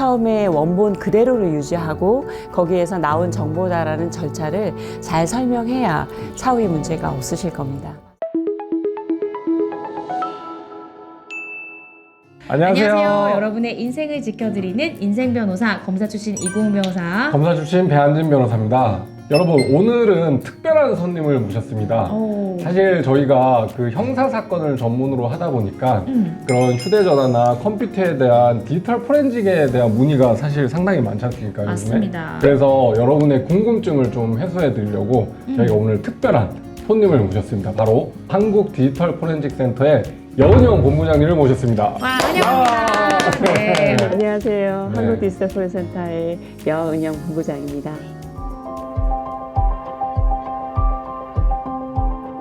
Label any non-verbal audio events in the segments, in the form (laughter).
처음에 원본 그대로를 유지하고 거기에서 나온 정보다라는 절차를 잘 설명해야 차후에 문제가 없으실 겁니다. 안녕하세요. 안녕하세요. 여러분의 인생을 지켜드리는 인생 변호사 검사 출신 이고은 변호사. 검사 출신 배한진 변호사입니다. 여러분 오늘은 특별한 손님을 모셨습니다. 오. 사실 저희가 그 형사 사건을 전문으로 하다 보니까 음. 그런 휴대전화나 컴퓨터에 대한 디지털 포렌직에 대한 문의가 사실 상당히 많지 않습니까? 요즘에? 맞습니다. 그래서 여러분의 궁금증을 좀 해소해 드리려고 음. 저희가 오늘 특별한 손님을 모셨습니다. 바로 한국 디지털 포렌직 센터의 여은영 본부장님을 모셨습니다. 와 환영합니다. 네. 안녕하세요. 네. 한국 디지털 포렌센터의 여은영 본부장입니다.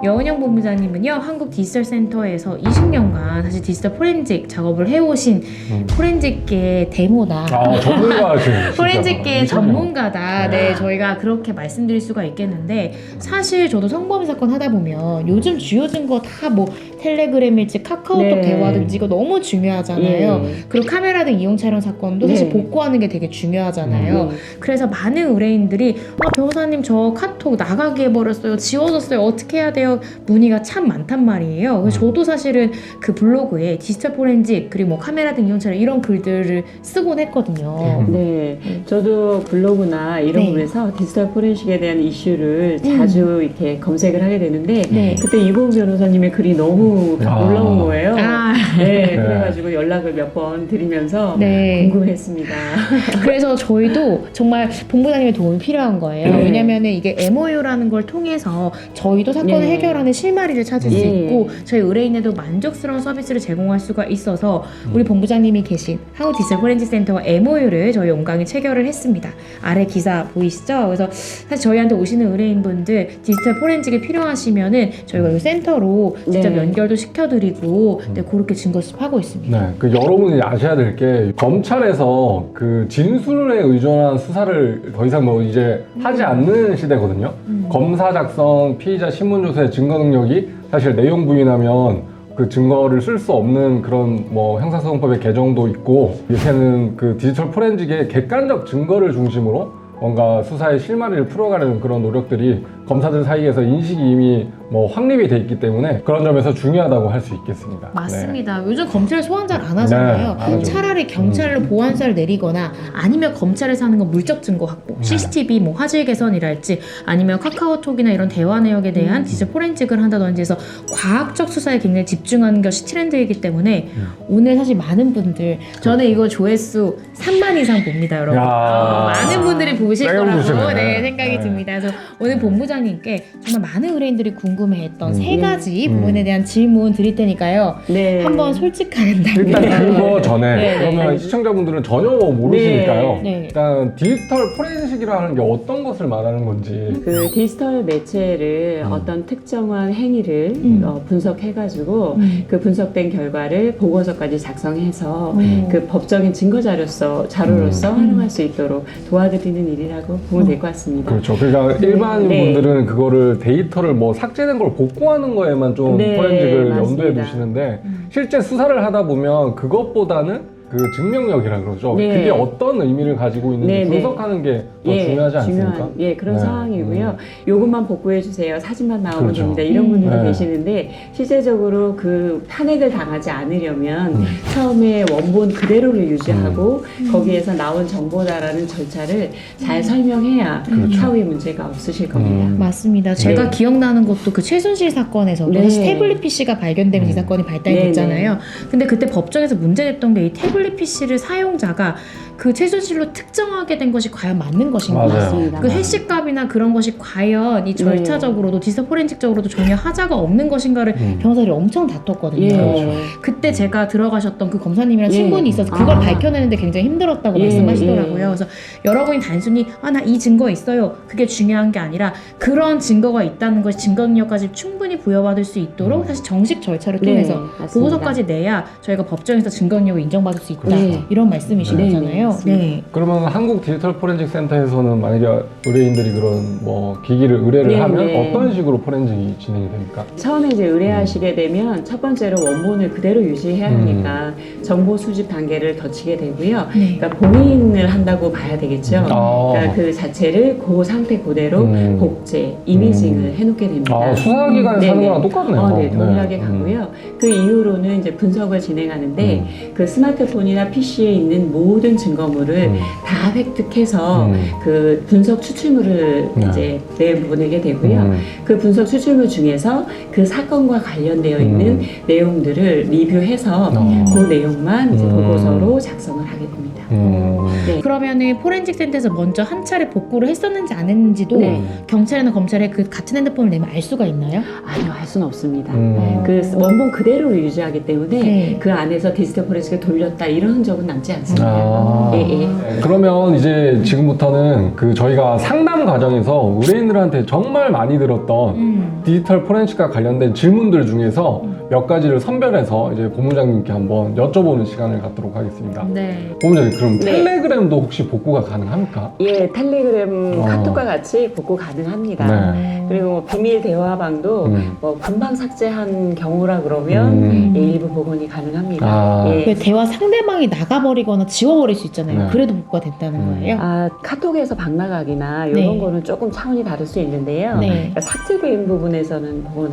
여은영 본부장님은요 한국 디지털 센터에서 20년간 사실 디지털 포렌직 작업을 해오신 음. 포렌직계 데모다. 아 전문가시죠. (laughs) 포렌직계 전문가다. 네. 네, 저희가 그렇게 말씀드릴 수가 있겠는데 사실 저도 성범죄 사건 하다 보면 요즘 주요 증거 다 뭐 텔레그램일지 카카오톡 네. 대화든지 이거 너무 중요하잖아요. 예. 그리고 카메라 등 이용 촬영 사건도 사실 네. 복구하는 게 되게 중요하잖아요. 음. 그래서 많은 의뢰인들이 아 변호사님 저 카톡 나가게 해버렸어요. 지워졌어요. 어떻게 해야 돼요? 문의가 참 많단 말이에요. 그래서 음. 저도 사실은 그 블로그에 디지털 포렌직 그리고 뭐 카메라 등 이용 촬영 이런 글들을 쓰곤 했거든요. 음. 네, 저도 블로그나 이런 네. 부분에서 디지털 포렌식에 대한 이슈를 음. 자주 이렇게 검색을 하게 되는데 네. 그때 이고은 변호사님의 글이 너무 아. 올라온 거예요. 아, 네, 그래가지고 연락을 몇 번 드리면서 네. 궁금했습니다. (laughs) 그래서 저희도 정말 본부장님의 도움이 필요한 거예요. 네. 왜냐면은 이게 MOU라는 걸 통해서 저희도 사건을 네. 해결하는 실마리를 찾을 수 예. 있고 저희 의뢰인에도 만족스러운 서비스를 제공할 수가 있어서 우리 본부장님이 계신 한국 디지털 포렌식 센터와 MOU를 저희 온강에 체결을 했습니다. 아래 기사 보이시죠? 그래서 사실 저희한테 오시는 의뢰인분들 디지털 포렌식이 필요하시면은 저희가 이 센터로 직접 네. 연결 도 시켜드리고 네, 그렇게 증거 수집하고 있습니다. 네, 그 여러분이 아셔야 될 게 검찰에서 그 진술에 의존한 수사를 더 이상 뭐 이제 하지 않는 시대거든요. 음. 검사 작성, 피의자 신문 조사의 증거 능력이 사실 내용 부인하면 그 증거를 쓸 수 없는 그런 뭐 형사소송법의 개정도 있고 요새는 그 디지털 포렌직의 객관적 증거를 중심으로 뭔가 수사의 실마리를 풀어가려는 그런 노력들이 검사들 사이에서 인식이 이미 뭐 확립이 돼 있기 때문에 그런 점에서 중요하다고 할 수 있겠습니다. 네. 맞습니다. 요즘 검찰 소환 잘 안 하잖아요. 네, 안. 차라리 경찰로 보안사를 내리거나 아니면 검찰에서 하는 건 물적 증거 확보, 네. CCTV 뭐 화질 개선이랄지 아니면 카카오톡이나 이런 대화 내역에 음. 대한 디지털 포렌직을 한다든지 해서 과학적 수사에 굉장히 집중하는 것이 트렌드이기 때문에 음. 오늘 사실 많은 분들 저는 이거 조회수 3만 이상 봅니다, 여러분. 야. 어, 많은 분들이 보실 거라고. 네, 생각이 네. 듭니다. 그래서 오늘 본부장님께 정말 많은 의뢰인들이 궁금 해했던 세 음. 가지 음. 부분에 대한 질문 드릴 테니까요. 네. 한번 솔직하게 일단 그거 전에 네, 네. 그러면 시청자분들은 전혀 모르시니까요. 네. 일단 디지털 포렌식이라는 게 어떤 것을 말하는 건지. 그 디지털 매체를 음. 어떤 특정한 행위를 음. 어, 분석해가지고 음. 그 분석된 결과를 보고서까지 작성해서 음. 그 법적인 증거 자료서 자료로서 음. 활용할 수 있도록 도와드리는 일이라고 보면 될 것 같습니다. 그렇죠. 그러니까 일반인 네. 분들은 그거를 데이터를 뭐 삭제 된 걸 복구하는 거에만 좀 네, 포렌식을 염두에 맞습니다. 두시는데 음. 실제 수사를 하다 보면 그것보다는 그 증명력이라 그러죠. 네. 그게 어떤 의미를 가지고 있는지 네, 네. 분석하는 게더 중요하지 않습니까? 중요한, 예, 그런 네. 상황이고요. 요것만 복구해 주세요. 사진만 나오면 그렇죠. 됩니다. 이런 음. 분들이 네. 계시는데 실제적으로 그 탄핵을 당하지 않으려면 음. 처음에 원본 그대로를 유지하고 음. 거기에서 나온 정보다라는 절차를 잘 설명해야 그렇죠. 차후에 문제가 없으실 겁니다. 음. 맞습니다. 제가 네. 기억나는 것도 그 최순실 사건에서도 네. 사실 태블릿 PC가 발견되면서 이 음. 사건이 발단이 네, 됐잖아요. 근데 그때 법정에서 문제됐던 게 이 태블 릿 PC를 사용자가 그 최순실로 특정하게 된 것이 과연 맞는 것인가? 맞아요. 맞습니다. 그 해시값이나 그런 것이 과연 이 절차적으로도 디지털 포렌식적으로도 전혀 하자가 없는 것인가를 음. 변호사들이 엄청 다퉜거든요. 예. 그렇죠. 그때 제가 들어가셨던 그 검사님이랑 예. 친분이 있어서 그걸 아. 밝혀내는데 굉장히 힘들었다고 예, 말씀하시더라고요. 예. 그래서 여러 분이 단순히 아 나 이 증거 있어요. 그게 중요한 게 아니라 그런 증거가 있다는 것이 증거 능력까지 충분히 부여받을 수 있도록 음. 사실 정식 절차를 네, 통해서 맞습니다. 보고서까지 내야 저희가 법정에서 증거 능력을 인정받을 수수 있다. 네. 이런 말씀이신 네, 거잖아요. 네. 네. 그러면 한국 디지털 포렌식 센터에서는 만약에 의뢰인들이 그런 뭐 기기를 의뢰를 네, 하면 네. 어떤 식으로 포렌식이 진행이 됩니까? 처음에 이제 의뢰하시게 되면 첫 번째로 원본을 그대로 유지해야 하니까 정보 수집 단계를 거치게 되고요. 네. 그러니까 봉인을 한다고 봐야 되겠죠. 아. 그러니까 그 자체를 그 상태 그대로 음. 복제, 이미징을 해놓게 됩니다. 아, 수사기관에서 네, 하는 네. 거랑 똑같네요. 어, 네, 동일하게 네. 가고요. 그 이후로는 이제 분석을 진행하는데 음. 그 스마트폰 이나 PC에 있는 모든 증거물을 음. 다 획득해서 음. 그 분석 추출물을 네. 이제 내보내게 되고요. 음. 그 분석 추출물 중에서 그 사건과 관련되어 있는 음. 내용들을 리뷰해서 어. 그 내용만 이제 음. 보고서로 작성을 하게 됩니다. 음. 네. 그러면은 포렌식 센터에서 먼저 한 차례 복구를 했었는지 안 했는지도 네. 경찰이나 검찰에 그 같은 핸드폰을 내면 알 수가 있나요? 아니요, 할 수는 없습니다. 음. 그 원본 그대로 유지하기 때문에 네. 그 안에서 디지털 포렌식을 돌렸다 이런 흔적은 남지 않습니다. 아. 예, 예. 그러면 이제 지금부터는 그 저희가 상담 과정에서 의뢰인들한테 정말 많이 들었던 음. 디지털 포렌식과 관련된 질문들 중에서 몇 가지를 선별해서 이제 본부장님께 한번 여쭤보는 시간을 갖도록 하겠습니다. 네. 본부장님 그럼 네. 텔레그램도 혹시 복구가 가능합니까? 예, 텔레그램 어. 카톡과 같이 복구 가능합니다. 네. 그리고 뭐 비밀 대화방도 음. 뭐 금방 삭제한 경우라 그러면 음. 예, 일부 복원이 가능합니다. 아. 예. 그 대화 상대방이 나가버리거나 지워버릴 수 있잖아요. 네. 그래도 복구가 된다는 음. 거예요. 아, 카톡에서 방나가기나 이런 네. 거는 조금 차원이 다를 수 있는데요. 네. 그러니까 삭제된 부분에서는 복원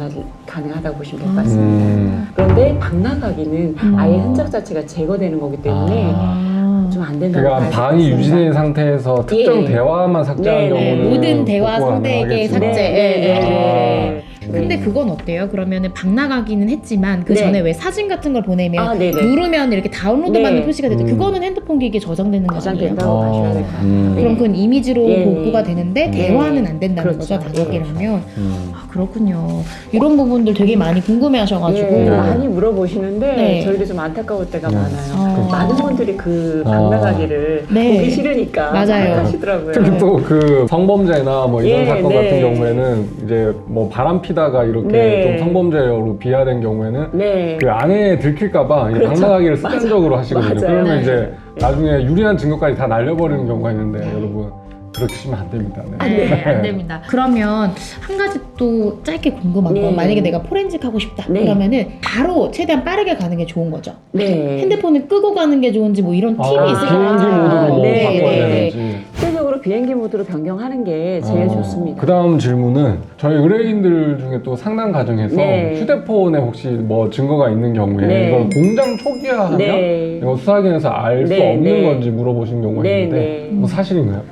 가능하다고 보시면 될 것 같습니다. 음. 그런데 방나가기는 음. 아예 흔적 자체가 제거되는 거기 때문에 아. 좀안 된다고 그러니까 방이. 유지된 상태에서 특정 예. 대화만 삭제한 네, 네. 경우는 모든 대화 상대에게 가능하겠지만. 삭제. 네, 네, 네, 네. 근데 그건 어때요? 그러면은 방 나가기는 했지만 그 네. 전에 왜 사진 같은 걸 보내면 아, 네네. 누르면 이렇게 다운로드 네. 받는 표시가 되죠. 음. 그거는 핸드폰 기기에 저장되는 거잖아요. 저장된다고 봐주셔야 될것 같아요. 음. 그럼 그건 이미지로 예. 복구가 되는데 음. 대화는 안 된다는 그렇죠. 거죠. 나가기라면. 음. 아, 그렇군요. 이런 부분들 되게 많이 궁금해하셔가지고. 예, 네. 많이 물어보시는데 네. 저희도 좀 안타까울 때가 네. 많아요. 어. 많은 분들이 그 아. 방나가기를 네. 보기 싫으니까 맞아요. 하시더라고요. 특히 또 그 성범죄나 뭐 이런 예, 사건 네. 같은 경우에는 이제 뭐 바람 피다가 이렇게 네. 좀 성범죄로 비하된 경우에는 네. 그 아내에 들킬까봐 그렇죠. 방나가기를 맞아. 습관적으로 하시거든요. 맞아요. 그러면 네. 이제 나중에 유리한 증거까지 다 날려버리는 경우가 있는데 여러분 그렇게 하시면 안 됩니다. 네. 네, (laughs) 안 됩니다. 그러면 한 가지 또 짧게 궁금한 건 네. 만약에 내가 포렌식 하고 싶다 네. 그러면은 바로 최대한 빠르게 가는 게 좋은 거죠. 네. 핸드폰을 끄고 가는 게 좋은지 뭐 이런 팁이 아, 있을 것 비행기 같아요. 모드로 뭐 네, 바꿔야 네. 되는지. 실질적으로 비행기 모드로 변경하는 게 제일 좋습니다. 그 다음 질문은 저희 의뢰인들 중에 또 상담 과정에서 네. 휴대폰에 혹시 뭐 증거가 있는 경우에 네. 이걸 공장 초기화하면 네. 이거 수사기관에서 알 수 네, 없는 네. 건지 물어보신 경우가 네, 있는데 네. 뭐 사실인가요?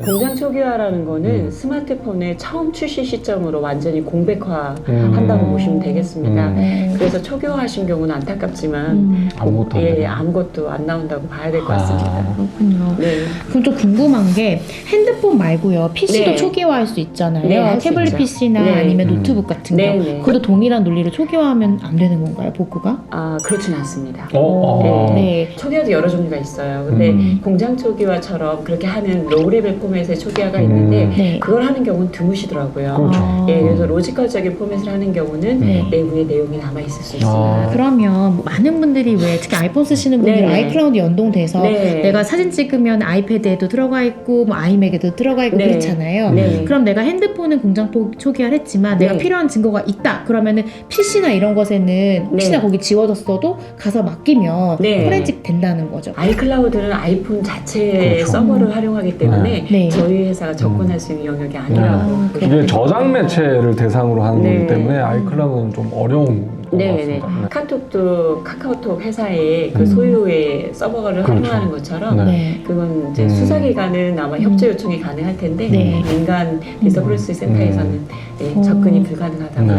공장 초기화라는 거는 음. 스마트폰의 처음 출시 시점으로 완전히 공백화한다고 음. 보시면 되겠습니다. 음. 네. 그래서 초기화하신 경우는 안타깝지만 음, 아무것도 안 예, 되는. 아무것도 안 나온다고 봐야 될것 같습니다. 아. 그렇군요. 네. 그럼 또 궁금한 게 핸드폰 말고요. PC도 네. 초기화할 수 있잖아요. 네, 할수 태블릿 있죠. PC나 네. 아니면 음. 노트북 같은 네, 거. 네. 그것도 동일한 논리로 초기화하면 안 되는 건가요? 복구가? 아 그렇지는 않습니다. 어, 어. 네. 초기화도 여러 종류가 있어요. 근데 음. 공장 초기화처럼 그렇게 하는 로우 레벨 포맷의 초기화가 음. 있는데 네. 그걸 하는 경우는 드무시더라고요. 그렇죠. 아. 예, 그래서 로지컬적인 포맷을 하는 경우는 네. 내부에 내용이 남아 있을 수 아. 있습니다. 그러면 뭐 많은 분들이 왜 특히 아이폰 쓰시는 분들은 네. 아이클라우드 연동돼서 네. 내가 사진 찍으면 아이패드에도 들어가 있고 뭐 아이맥에도 들어가 있고 네. 그렇잖아요. 네. 그럼 내가 핸드폰은 공장 포- 초기화를 했지만 내가 네. 필요한 증거가 있다. 그러면은 PC나 이런 것에는 혹시나 네. 거기 지워졌어도 가서 맡기면 네. 포렌식 된다는 거죠. 아이클라우드는 아이폰 자체의 그렇죠. 서버를 활용하기 때문에 네. 저희 회사가 접근할 수 있는 영역이 아니라고 아, 이게. 저장 매체를 대상으로 하는 네. 거기 때문에 아이클라우드는 좀 어려운 것 네네. 같습니다. 카톡도 카카오톡 회사의 그 음. 소유의 서버를 그렇죠. 활용하는 것처럼 네. 네. 그건 이제 음. 수사기관은 아마 협조 요청이 가능할 텐데 네. 민간 디지털 포렌식 센터에서는 네, 음. 접근이 불가능하다고 네.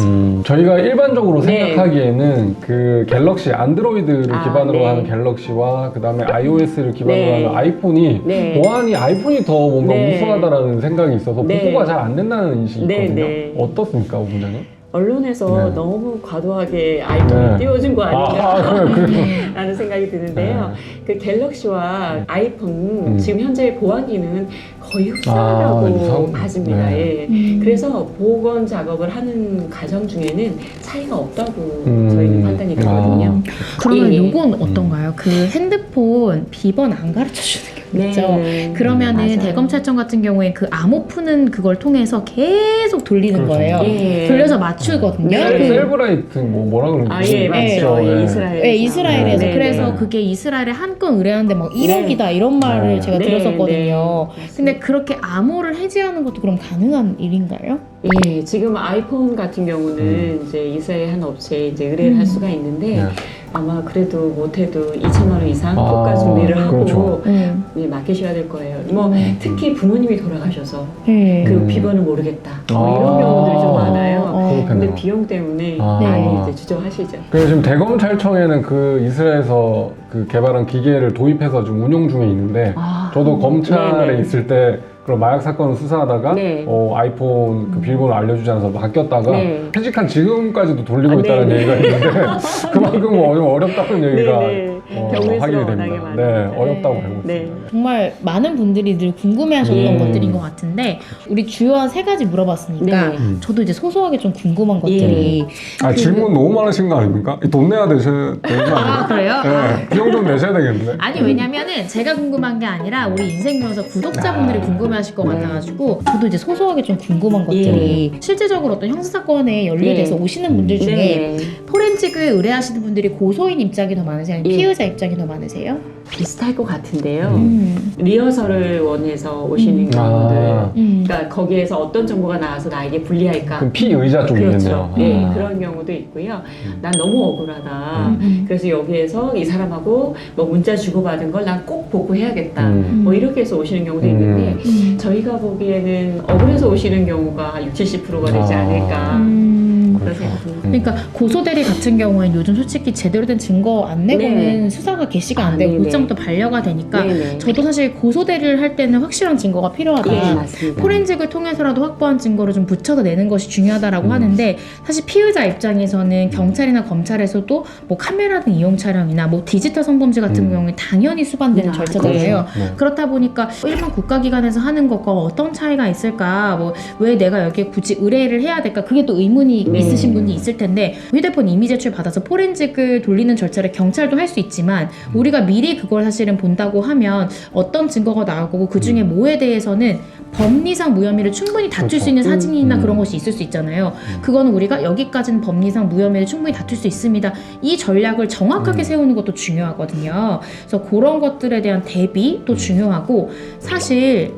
음, 저희가 일반적으로 네. 생각하기에는 그 갤럭시 안드로이드를 아, 기반으로 네. 하는 갤럭시와 그 다음에 iOS를 기반으로 네. 하는 아이폰이 네. 보안이 아이폰이 더 뭔가 네. 우수하다라는 생각이 있어서 네. 복구가 잘 안 된다는 인식이 네, 있거든요. 네. 어떻습니까, 부장님? 언론에서 네. 너무 과도하게 아이폰을 네. 띄워준 거 아닌가 아. (laughs) 라는 생각이 드는데요. 그 갤럭시와 아이폰 음. 지금 현재 보안기능은 거의 아, 흡사하다고 유사하군요. 봐집니다. 네. 예. 음. 그래서 보건 작업을 하는 가정 중에는 차이가 없다고 음. 저희는 판단이 되거든요. 그러면 예. 요건 어떤가요? 그 핸드폰 비번 안 가르쳐 주는 게 네. 있죠. 그러면은 맞아요. 대검찰청 같은 경우에 그 암호 푸는 그걸 통해서 계속 돌리는 그렇죠. 거예요. 예. 돌려서 맞추거든요. 네. 그- 셀브라이트 뭐 뭐라 그러는지 아, 예, 맞죠. 네. 예, 이스라엘. 네, 이스라엘에서 네, 그래서 네. 그게 이스라엘에 한 건 의뢰하는데 막 1억이다 이런 말을 네. 제가 네, 들었었거든요. 네. 근데 그렇게 암호를 해제하는 것도 그럼 가능한 일인가요? 예, 지금 아이폰 같은 경우는 이제 이스라엘 한 업체에 이제 의뢰를 음. 할 수가 있는데 네. 아마 그래도 못해도 2천만 원 이상 아, 고가 준비를 하고 그렇죠. 음. 예, 맡기셔야 될 거예요. 뭐 음. 특히 부모님이 돌아가셔서 네. 그 음. 비번을 모르겠다 뭐 아. 이런 경우들이 좀 많아요. 어. 근데 그렇겠네요. 비용 때문에 아. 많이 네. 이제 주저하시죠. 그래서 지금 대검찰청에는 그 이스라엘에서 그 개발한 기계를 도입해서 지금 운용 중에 있는데 아. 저도 검찰에 네네. 있을 때 그런 마약 사건을 수사하다가 네. 어, 아이폰 그 비밀번호 알려주지 않아서 바뀌었다가 네. 퇴직한 지금까지도 돌리고 아, 있다는 네네. 얘기가 있는데 (laughs) 그만큼 뭐좀 어렵다는 얘기가 네네. 어, 경우의 확인이 수가 워낙에 됩니다. 많아요. 네, 어렵다고 네. 알고 네. 있습니다. 정말 많은 분들이 늘 궁금해하셨던 음. 것들인 것 같은데 우리 주요한 세 가지 물어봤으니까 네. 음. 저도 이제 소소하게 좀 궁금한 것들이 아 그- 질문 너무 많으신 거 아닙니까? 돈 내야 되셔야 되는 거아 아니에요? 그래요? 네, 비용 좀 내셔야 되겠는데. 아니 왜냐면은 제가 궁금한 게 아니라 우리 인생 변호사 구독자분들이 아. 궁금해하실 것 네. 같아가지고 저도 이제 소소하게 좀 궁금한 것들이 실제적으로 어떤 형사 사건에 연루돼서 예. 오시는 분들 중에 네. 포렌직을 의뢰하시는 분들이 고소인 입장이 더 많으세요? 아니면 예. 피의자 입장이 더 많으세요? 비슷할 것 같은데요. 음. 리허설을 원해서 오시는 음. 경우들. 아. 음. 그러니까 거기에서 어떤 정보가 나와서 나에게 불리할까? 그럼 피의자 쪽이겠네요. 그렇죠. 네, 아. 그런 경우도 있고요. 음. 난 너무 억울하다. 음, 음. 그래서 여기에서 이 사람하고 뭐 문자 주고받은 걸 난 꼭 보고해야겠다. 음. 뭐 이렇게 해서 오시는 경우도 음. 있는데 음. 저희가 보기에는 억울해서 오시는 경우가 60, 70%가 되지 아. 않을까. 음. 그렇죠. 음. 그러니까 고소 대리 같은 경우에는 요즘 솔직히 제대로 된 증거 안 내고는 네. 수사가 개시가 안 아, 되고 네네. 곧장부터 반려가 되니까 네네. 저도 사실 고소 대리를 할 때는 확실한 증거가 필요하다. 예, 맞습니다. 포렌직을 통해서라도 확보한 증거를 좀 붙여서 내는 것이 중요하다라고 음. 하는데 사실 피의자 입장에서는 경찰이나 검찰에서도 뭐 카메라 등 이용 촬영이나 뭐 디지털 성범죄 같은 음. 경우에 당연히 수반되는 아, 절차잖아요. 네. 그렇다 보니까 일반 국가기관에서 하는 것과 어떤 차이가 있을까? 뭐 왜 내가 여기에 굳이 의뢰를 해야 될까? 그게 또 의문이 네. 있으신 분이 있을 텐데 휴대폰 이미 제출 받아서 포렌직을 돌리는 절차를 경찰도 할 수 있지만 우리가 미리 그걸 사실은 본다고 하면 어떤 증거가 나올 거고 그 중에 뭐에 대해서는 법리상 무혐의를 충분히 다툴 그렇죠. 수 있는 사진이나 음. 그런 것이 있을 수 있잖아요. 그거는 우리가 여기까지는 법리상 무혐의를 충분히 다툴 수 있습니다. 이 전략을 정확하게 음. 세우는 것도 중요하거든요. 그래서 그런 것들에 대한 대비도 중요하고 사실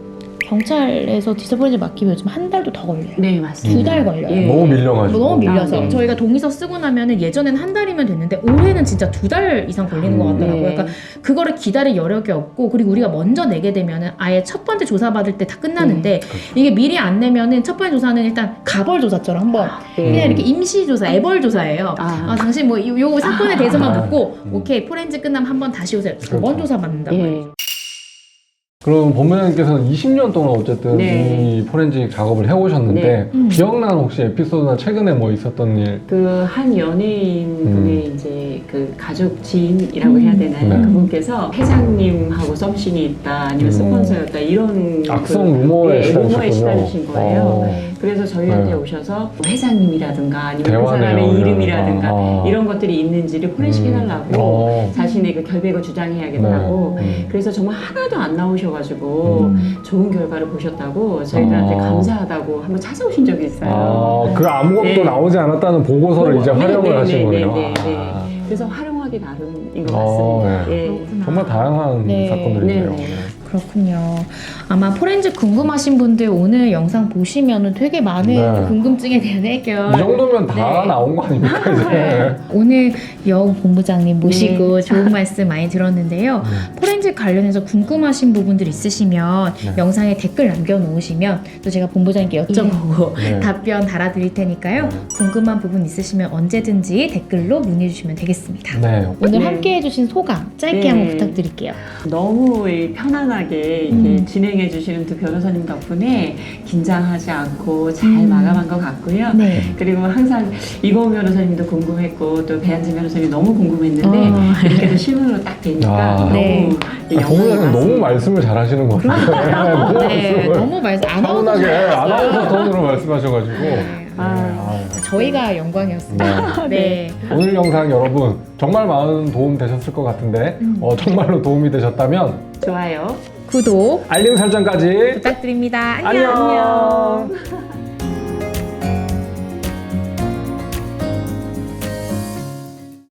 경찰에서 디스플레이 맡기면 요즘 한 달도 더 걸려요. 네, 맞습니다. 두 달 걸려요. 예. 너무 밀려가지고. 너무 밀려서 아, 네. 저희가 동의서 쓰고 나면은 예전에는 한 달이면 됐는데 올해는 진짜 두 달 이상 걸리는 것 음. 같더라고요. 네. 그러니까 그거를 기다릴 여력이 없고 그리고 우리가 먼저 내게 되면은 아예 첫 번째 조사 받을 때 다 끝나는데 그렇죠. 이게 미리 안 내면은 첫 번째 조사는 일단 가벌 조사처럼 한번 네. 그냥 이렇게 임시 조사, 애벌 조사예요. 아. 아, 당신 뭐요 사건에 대해서만 아. 묻고 음. 오케이 포렌즈 끝나면 한 번 다시 오세요. 두번 그렇죠. 조사 받는다고. 예. 그럼 법무장님께서는 20년 동안 어쨌든 네. 이 포렌식 작업을 해오셨는데 네. 음. 기억나는 혹시 에피소드나 최근에 뭐 있었던 일? 그 한 연예인 분의 이제 그 가족 지인이라고 음. 해야 되나요? 네. 그분께서 회장님하고 썸씽이 있다 아니면 음. 스폰서였다 이런 악성 그, 루머에 예, 루머에 시달리셨군요. 시달리신 거예요. 어. 그래서 저희한테 네. 오셔서 뭐 회장님이라든가 아니면 그 대화네요, 사람의 이런. 이름이라든가 아. 이런 것들이 있는지를 포렌식해달라고 어. 자신의 그 결백을 주장해야겠다고 네. 그래서 정말 하나도 안 나오셔가지고 음. 좋은 결과를 보셨다고 저희들한테 아. 감사하다고 한번 찾아오신 적이 있어요. 아, 그 아무것도 네. 나오지 않았다는 보고서를 이제 네, 활용을 네, 하신 네, 거예요. 네, 네, 아. 그래서 활용하기 나름인 것 어, 같습니다. 네. 예. 정말 다양한 네. 사건들이네요. 네, 네. 그렇군요. 아마 포렌즈 궁금하신 분들 오늘 영상 보시면은 되게 많은 네. 궁금증에 대한 해결. 이 정도면 다 네. 나온 거 아닙니까 이제? 오늘 여우 본부장님 모시고 네. 좋은 말씀 많이 들었는데요. 포렌즈 관련해서 궁금하신 부분들 있으시면 네. 영상에 댓글 남겨놓으시면 또 제가 본부장님께 여쭤보고 네. 답변 달아드릴 테니까요. 네. 궁금한 부분 있으시면 언제든지 댓글로 문의 주시면 되겠습니다. 네. 오늘 네. 함께 해주신 소감 짧게 네. 한번 부탁드릴게요. 너무 이 편안하게 이렇게 음. 진행해 주시는 두 변호사님 덕분에 긴장하지 않고 잘 음. 마감한 것 같고요. 네. 그리고 항상 이고은 변호사님도 궁금했고 또 배한진 변호사님 너무 궁금했는데 어. 이렇게 또 실물로 딱 되니까 아. 너무 네. 영광이 동호회는 너무. 말씀을 잘하시는 것 같아요. 너무 (laughs) 네, 말씀을 너무 말씀 아나운서 차분하게 잘 아나운서 톤으로 말씀하셔가지고. 네. 아. 네, 저희가 (laughs) 영광이었습니다. 네. 네. 오늘 영상 여러분 정말 많은 도움 되셨을 것 같은데 음. 어, 정말로 도움이 되셨다면 좋아요. 구독 알림 설정까지 부탁드립니다. 안녕. (laughs)